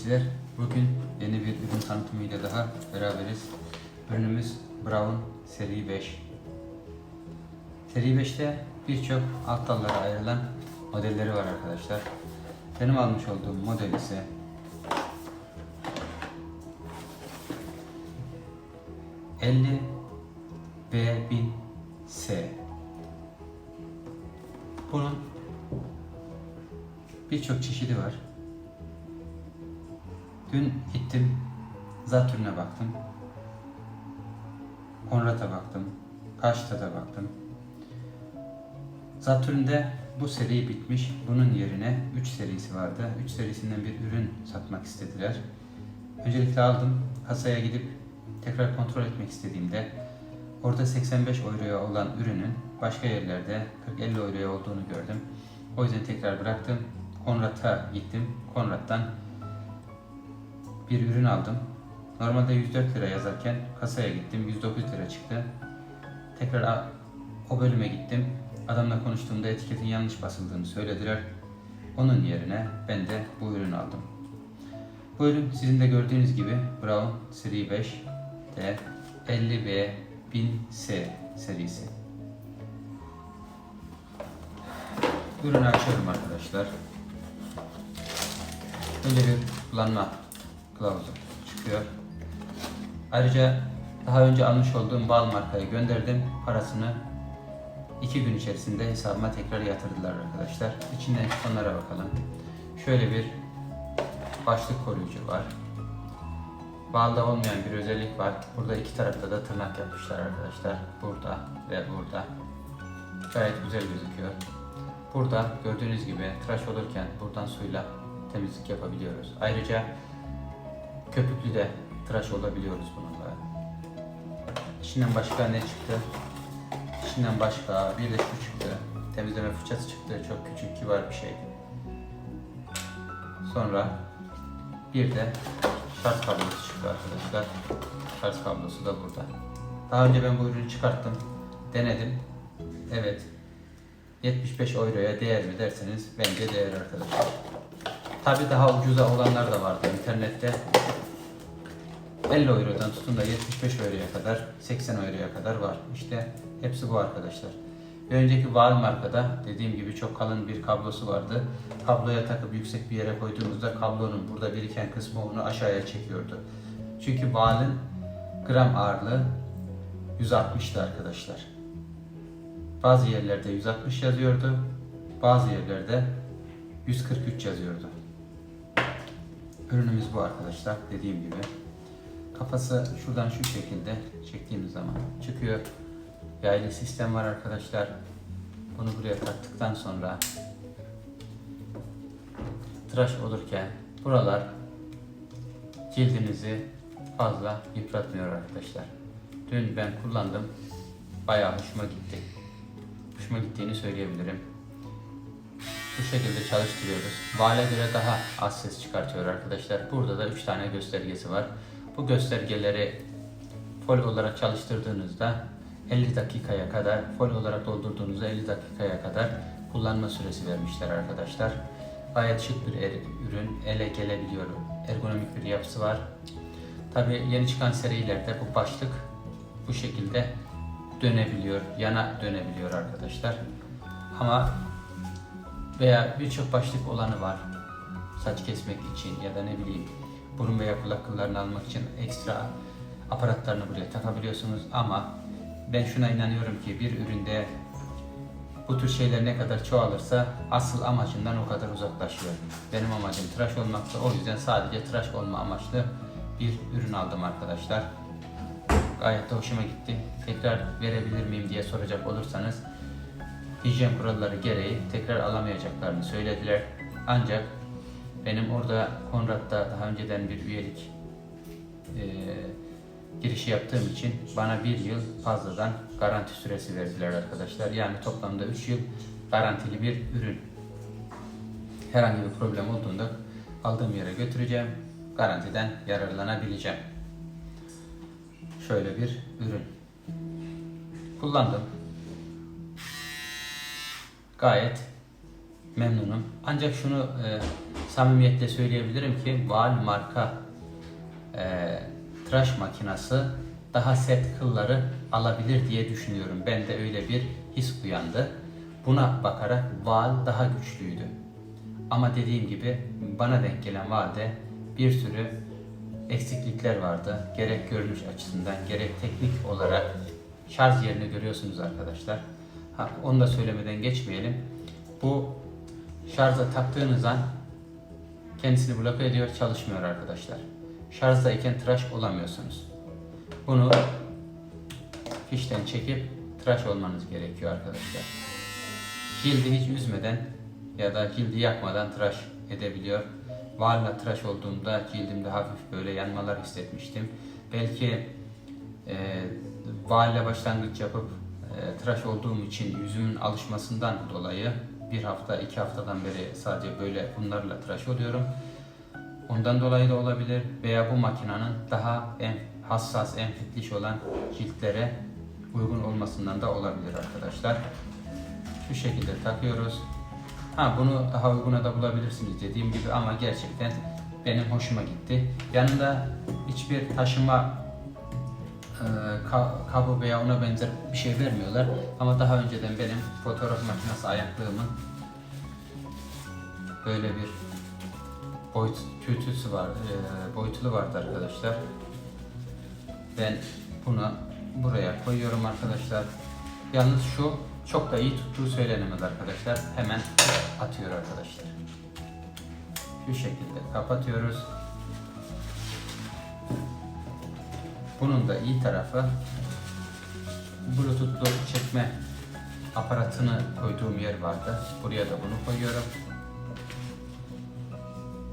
izleyiciler. Bugün yeni bir ürün tanıtımıyla daha beraberiz. Ürünümüz Brown Seri 5. Seri 5'te birçok alt dallara ayrılan modelleri var arkadaşlar. Benim almış olduğum model ise ...50 B1000 S. Bunun birçok çeşidi var. Dün gittim Zatürn'e baktım. Konrad'a baktım. Kaş'ta da baktım. Zatürn'de bu seri bitmiş. Bunun yerine 3 serisi vardı. 3 serisinden bir ürün satmak istediler. Öncelikle aldım. Kasaya gidip tekrar kontrol etmek istediğimde orada 85 euroya olan ürünün başka yerlerde 40-50 euroya olduğunu gördüm. O yüzden tekrar bıraktım. Konrad'a gittim. Konrad'dan bir ürün aldım. Normalde 104 lira yazarken kasaya gittim 109 lira çıktı. Tekrar o bölüme gittim. Adamla konuştuğumda etiketin yanlış basıldığını söylediler. Onun yerine ben de bu ürünü aldım. Bu ürün sizin de gördüğünüz gibi Brown Seri 5 de 50B 1000S serisi. Ürünü açıyorum arkadaşlar. Böyle bir kullanma kılavuzu çıkıyor. Ayrıca daha önce almış olduğum bal markayı gönderdim. Parasını iki gün içerisinde hesabıma tekrar yatırdılar arkadaşlar. İçinden çıkanlara bakalım. Şöyle bir başlık koruyucu var. Balda olmayan bir özellik var. Burada iki tarafta da tırnak yapmışlar arkadaşlar. Burada ve burada. Gayet güzel gözüküyor. Burada gördüğünüz gibi tıraş olurken buradan suyla temizlik yapabiliyoruz. Ayrıca köpüklü de tıraş olabiliyoruz bununla. İçinden başka ne çıktı? İçinden başka bir de şu çıktı. Temizleme fırçası çıktı. Çok küçük kibar bir şey. Sonra bir de şarj kablosu çıktı arkadaşlar. Şarj kablosu da burada. Daha önce ben bu ürünü çıkarttım. Denedim. Evet. 75 euroya değer mi derseniz bence değer arkadaşlar. Tabi daha ucuza olanlar da vardı internette. 50 eurodan tutun da 75 euroya kadar, 80 euroya kadar var. İşte hepsi bu arkadaşlar. Bir önceki Val markada dediğim gibi çok kalın bir kablosu vardı. Kabloya takıp yüksek bir yere koyduğumuzda kablonun burada biriken kısmı onu aşağıya çekiyordu. Çünkü Val'ın gram ağırlığı 160'tı arkadaşlar. Bazı yerlerde 160 yazıyordu. Bazı yerlerde 143 yazıyordu. Ürünümüz bu arkadaşlar dediğim gibi. Kafası şuradan şu şekilde çektiğimiz zaman çıkıyor. Yaylı sistem var arkadaşlar. Bunu buraya taktıktan sonra tıraş olurken buralar cildinizi fazla yıpratmıyor arkadaşlar. Dün ben kullandım. Bayağı hoşuma gitti. Hoşuma gittiğini söyleyebilirim. Bu şekilde çalıştırıyoruz. Vale göre daha az ses çıkartıyor arkadaşlar. Burada da 3 tane göstergesi var. Bu göstergeleri fol olarak çalıştırdığınızda 50 dakikaya kadar, fol olarak doldurduğunuzda 50 dakikaya kadar kullanma süresi vermişler arkadaşlar. Gayet şık bir er- ürün, ele gelebiliyor. Ergonomik bir yapısı var. Tabi yeni çıkan serilerde bu başlık bu şekilde dönebiliyor, yana dönebiliyor arkadaşlar. Ama veya birçok başlık olanı var. Saç kesmek için ya da ne bileyim burun veya kulak kıllarını almak için ekstra aparatlarını buraya takabiliyorsunuz ama ben şuna inanıyorum ki bir üründe bu tür şeyler ne kadar çoğalırsa asıl amacından o kadar uzaklaşıyor. Benim amacım tıraş olmakta o yüzden sadece tıraş olma amaçlı bir ürün aldım arkadaşlar. Gayet de hoşuma gitti. Tekrar verebilir miyim diye soracak olursanız hijyen kuralları gereği tekrar alamayacaklarını söylediler. Ancak benim orada Konrad'da daha önceden bir üyelik e, girişi yaptığım için bana bir yıl fazladan garanti süresi verdiler arkadaşlar. Yani toplamda 3 yıl garantili bir ürün. Herhangi bir problem olduğunda aldığım yere götüreceğim. Garantiden yararlanabileceğim. Şöyle bir ürün. Kullandım. Gayet memnunum. Ancak şunu e, samimiyetle söyleyebilirim ki Val marka e, tıraş makinası daha sert kılları alabilir diye düşünüyorum. Ben de öyle bir his uyandı. Buna bakarak Val daha güçlüydü. Ama dediğim gibi bana denk gelen Val'de bir sürü eksiklikler vardı. Gerek görünüş açısından gerek teknik olarak şarj yerini görüyorsunuz arkadaşlar. Ha, onu da söylemeden geçmeyelim. Bu şarja taktığınız an kendisini bloke ediyor, çalışmıyor arkadaşlar. Şarjdayken tıraş olamıyorsunuz. Bunu fişten çekip tıraş olmanız gerekiyor arkadaşlar. Cildi hiç üzmeden ya da cildi yakmadan tıraş edebiliyor. Varla tıraş olduğumda cildimde hafif böyle yanmalar hissetmiştim. Belki e, valle başlangıç yapıp tıraş olduğum için yüzümün alışmasından dolayı bir hafta iki haftadan beri sadece böyle bunlarla tıraş oluyorum. Ondan dolayı da olabilir veya bu makinenin daha en hassas, en fitliş olan ciltlere uygun olmasından da olabilir arkadaşlar. Şu şekilde takıyoruz. Ha bunu daha uyguna da bulabilirsiniz dediğim gibi ama gerçekten benim hoşuma gitti. Yanında hiçbir taşıma kabı veya ona benzer bir şey vermiyorlar. Ama daha önceden benim fotoğraf makinesi ayaklığımın böyle bir boyut tütüsü var, e, boyutlu vardı arkadaşlar. Ben bunu buraya koyuyorum arkadaşlar. Yalnız şu çok da iyi tuttuğu söylenemez arkadaşlar. Hemen atıyor arkadaşlar. Şu şekilde kapatıyoruz. Bunun da iyi tarafı Bluetooth'lu çekme aparatını koyduğum yer vardı. Buraya da bunu koyuyorum.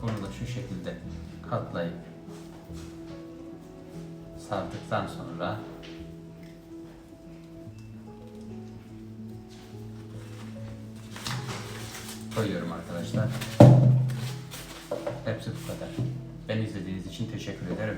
Bunu da şu şekilde katlayıp sardıktan sonra koyuyorum arkadaşlar. Hepsi bu kadar. Beni izlediğiniz için teşekkür ederim.